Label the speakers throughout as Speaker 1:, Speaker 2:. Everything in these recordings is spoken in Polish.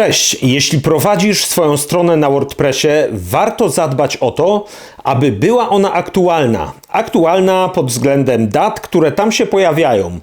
Speaker 1: Cześć! Jeśli prowadzisz swoją stronę na WordPressie, warto zadbać o to, aby była ona aktualna. Aktualna pod względem dat, które tam się pojawiają.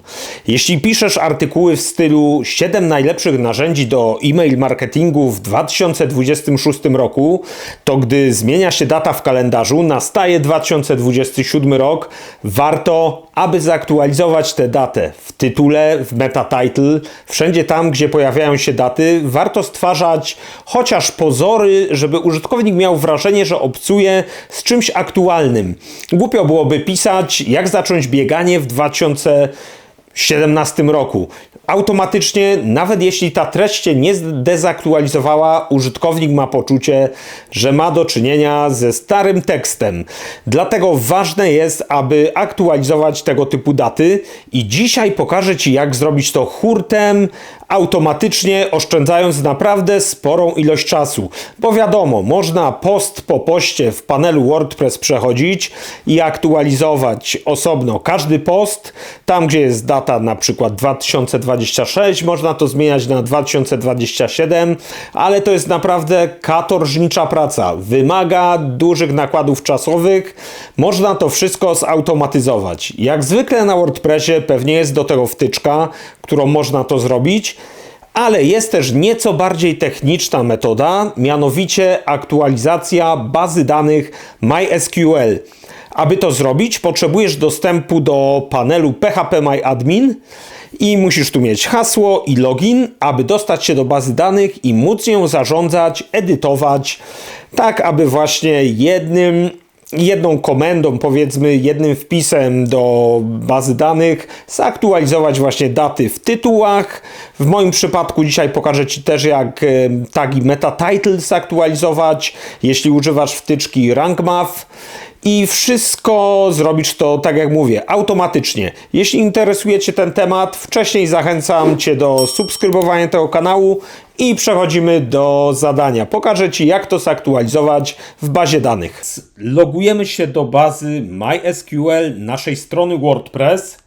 Speaker 1: Jeśli piszesz artykuły w stylu 7 najlepszych narzędzi do e-mail marketingu w 2026 roku, to gdy zmienia się data w kalendarzu, nastaje 2027 rok, warto, aby zaktualizować tę datę w tytule, w meta title, wszędzie tam, gdzie pojawiają się daty, warto stwarzać chociaż pozory, żeby użytkownik miał wrażenie, że obcuje z czymś aktualnym. Głupio byłoby pisać, jak zacząć bieganie w 2017 roku. Automatycznie, nawet jeśli ta treść się nie dezaktualizowała, użytkownik ma poczucie, że ma do czynienia ze starym tekstem. Dlatego ważne jest, aby aktualizować tego typu daty i dzisiaj pokażę Ci, jak zrobić to hurtem, automatycznie oszczędzając naprawdę sporą ilość czasu. Bo wiadomo, można post po poście w panelu WordPress przechodzić i aktualizować osobno każdy post. Tam, gdzie jest data na przykład 2026, można to zmieniać na 2027, ale to jest naprawdę katorżnicza praca. Wymaga dużych nakładów czasowych. Można to wszystko zautomatyzować. Jak zwykle na WordPressie pewnie jest do tego wtyczka, którą można to zrobić. Ale jest też nieco bardziej techniczna metoda, mianowicie aktualizacja bazy danych MySQL. Aby to zrobić, potrzebujesz dostępu do panelu phpMyAdmin i musisz tu mieć hasło i login, aby dostać się do bazy danych i móc ją zarządzać, edytować, tak aby właśnie jednym jedną komendą, powiedzmy jednym wpisem do bazy danych zaktualizować właśnie daty w tytułach. W moim przypadku dzisiaj pokażę Ci też jak tagi meta title zaktualizować, jeśli używasz wtyczki RankMath i wszystko zrobisz to, tak jak mówię, automatycznie. Jeśli interesuje Cię ten temat, wcześniej zachęcam Cię do subskrybowania tego kanału i przechodzimy do zadania. Pokażę Ci, jak to zaktualizować w bazie danych. Logujemy się do bazy MySQL naszej strony WordPress.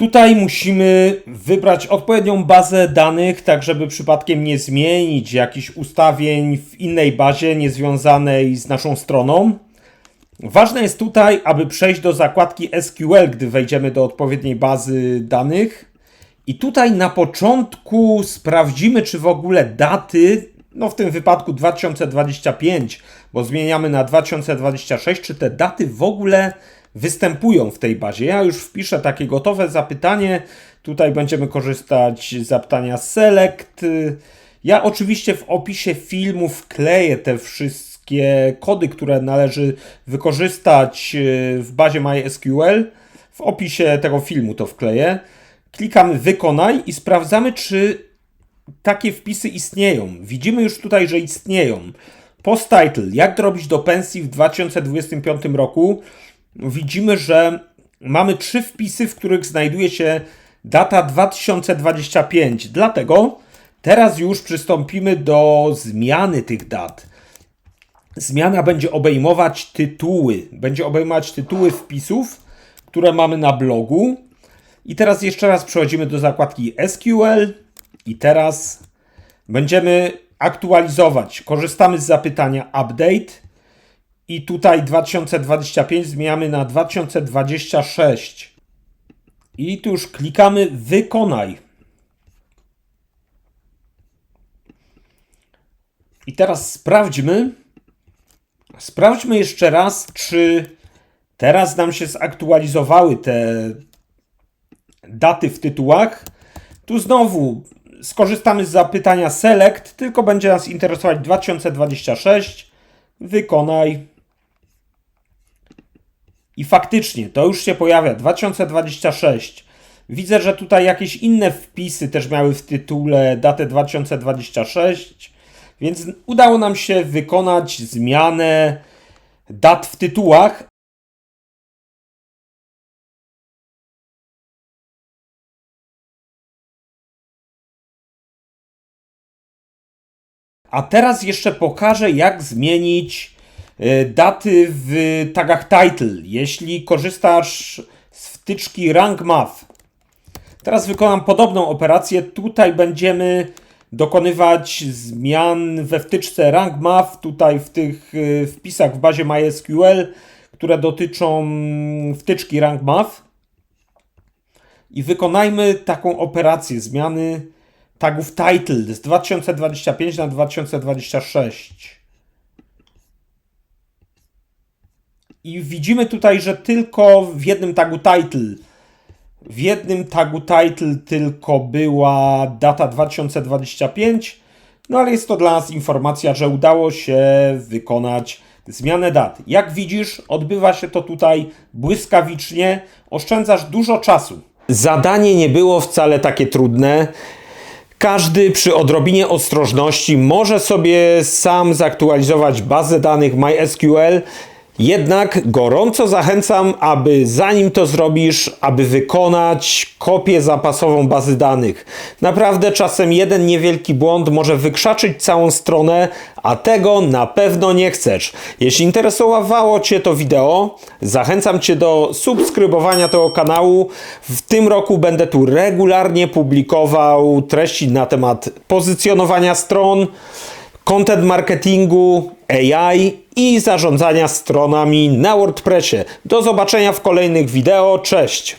Speaker 1: Tutaj musimy wybrać odpowiednią bazę danych, tak żeby przypadkiem nie zmienić jakichś ustawień w innej bazie niezwiązanej z naszą stroną. Ważne jest tutaj, aby przejść do zakładki SQL, gdy wejdziemy do odpowiedniej bazy danych. I tutaj na początku sprawdzimy, czy w ogóle daty, no w tym wypadku 2025, bo zmieniamy na 2026, czy te daty w ogóle występują w tej bazie. Ja już wpiszę takie gotowe zapytanie. Tutaj będziemy korzystać z zapytania select. Ja oczywiście w opisie filmu wkleję te wszystkie kody, które należy wykorzystać e, w bazie MySQL. W opisie tego filmu to wkleję. Klikamy wykonaj i sprawdzamy, czy takie wpisy istnieją. Widzimy już tutaj, że istnieją. Post title, jak robić do pensji w 2025 roku widzimy, że mamy trzy wpisy, w których znajduje się data 2025. Dlatego teraz już przystąpimy do zmiany tych dat. Zmiana będzie obejmować tytuły. Będzie obejmować tytuły wpisów, które mamy na blogu. I teraz jeszcze raz przechodzimy do zakładki SQL i teraz będziemy aktualizować. Korzystamy z zapytania update i tutaj 2025 zmieniamy na 2026. I tu już klikamy wykonaj. I teraz sprawdźmy. Sprawdźmy jeszcze raz, czy teraz nam się zaktualizowały te daty w tytułach. Tu znowu skorzystamy z zapytania select, tylko będzie nas interesować 2026. Wykonaj. I faktycznie to już się pojawia 2026. Widzę, że tutaj jakieś inne wpisy też miały w tytule datę 2026, więc udało nam się wykonać zmianę dat w tytułach. A teraz jeszcze pokażę, jak zmienić daty w tagach title, jeśli korzystasz z wtyczki Rank Math. Teraz wykonam podobną operację. Tutaj będziemy dokonywać zmian we wtyczce Rank Math, tutaj w tych y, wpisach w bazie MySQL, które dotyczą wtyczki Rank Math. I wykonajmy taką operację zmiany tagów title z 2025 na 2026. I widzimy tutaj, że tylko w jednym tagu title, w jednym tagu title tylko była data 2025, no ale jest to dla nas informacja, że udało się wykonać zmianę dat. Jak widzisz, odbywa się to tutaj błyskawicznie, oszczędzasz dużo czasu. Zadanie nie było wcale takie trudne. Każdy przy odrobinie ostrożności może sobie sam zaktualizować bazę danych MySQL. Jednak gorąco zachęcam, aby zanim to zrobisz, aby wykonać kopię zapasową bazy danych. Naprawdę czasem jeden niewielki błąd może wykrzaczyć całą stronę, a tego na pewno nie chcesz. Jeśli interesowało Cię to wideo, zachęcam Cię do subskrybowania tego kanału. W tym roku będę tu regularnie publikował treści na temat pozycjonowania stron, content marketingu, AI i zarządzania stronami na WordPressie. Do zobaczenia w kolejnych wideo. Cześć!